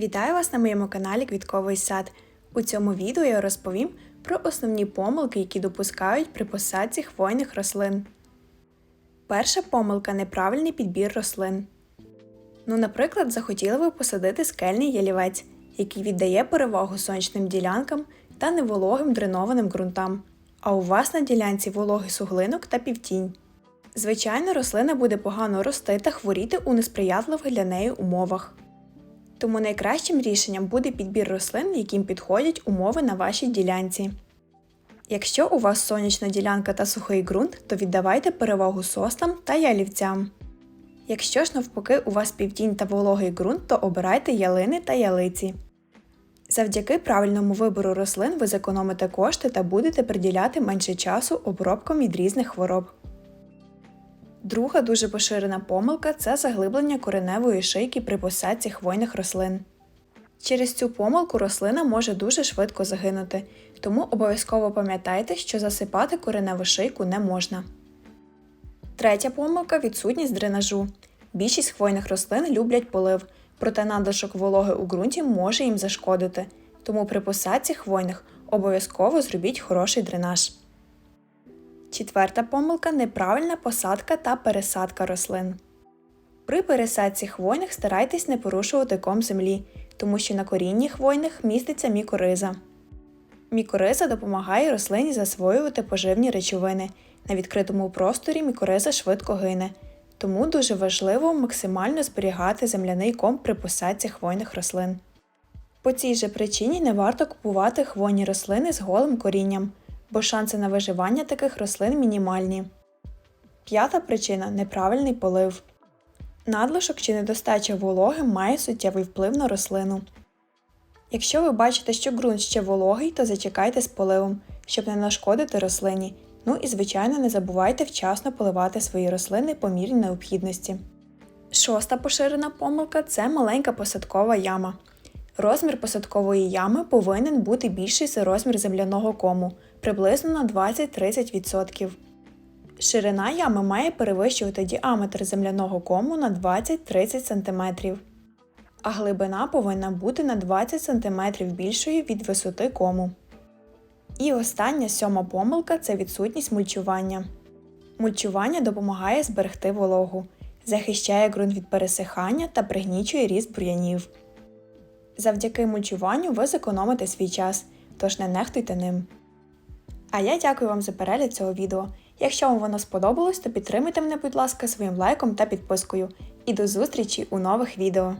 Вітаю вас на моєму каналі Квітковий сад. У цьому відео я розповім про основні помилки, які допускають при посадці хвойних рослин. Перша помилка неправильний підбір рослин. Ну, наприклад, захотіли ви посадити скельний ялівець, який віддає перевагу сонячним ділянкам та невологим дренованим ґрунтам. А у вас на ділянці вологий суглинок та півтінь. Звичайно, рослина буде погано рости та хворіти у несприятливих для неї умовах. Тому найкращим рішенням буде підбір рослин, яким підходять умови на вашій ділянці. Якщо у вас сонячна ділянка та сухий ґрунт, то віддавайте перевагу соснам та ялівцям. Якщо ж навпаки у вас півтінь та вологий ґрунт, то обирайте ялини та ялиці. Завдяки правильному вибору рослин ви зекономите кошти та будете приділяти менше часу обробкам від різних хвороб. Друга дуже поширена помилка це заглиблення кореневої шийки при посадці хвойних рослин. Через цю помилку рослина може дуже швидко загинути, тому обов'язково пам'ятайте, що засипати кореневу шийку не можна. Третя помилка відсутність дренажу. Більшість хвойних рослин люблять полив, проте надлишок вологи у ґрунті може їм зашкодити, тому при посадці хвойних обов'язково зробіть хороший дренаж. Четверта помилка неправильна посадка та пересадка рослин. При пересадці хвойних старайтесь не порушувати ком землі, тому що на корінні хвойних міститься мікориза. Мікориза допомагає рослині засвоювати поживні речовини. На відкритому просторі мікориза швидко гине, тому дуже важливо максимально зберігати земляний ком при посадці хвойних рослин. По цій же причині не варто купувати хвойні рослини з голим корінням, бо шанси на виживання таких рослин мінімальні. П'ята причина неправильний полив. Надлишок чи недостача вологи має суттєвий вплив на рослину. Якщо ви бачите, що ґрунт ще вологий, то зачекайте з поливом, щоб не нашкодити рослині. Ну і, звичайно, не забувайте вчасно поливати свої рослини по мірі необхідності. Шоста поширена помилка це маленька посадкова яма. Розмір посадкової ями повинен бути більший за розмір земляного кому приблизно на 20-30%. Ширина ями має перевищувати діаметр земляного кому на 20-30 см, а глибина повинна бути на 20 см більшою від висоти кому. І остання сьома помилка це відсутність мульчування. Мульчування допомагає зберегти вологу, захищає ґрунт від пересихання та пригнічує ріст бур'янів. Завдяки мульчуванню ви зекономите свій час, тож не нехтуйте ним. А я дякую вам за перегляд цього відео. Якщо вам воно сподобалось, то підтримайте мене, будь ласка, своїм лайком та підпискою. І до зустрічі у нових відео!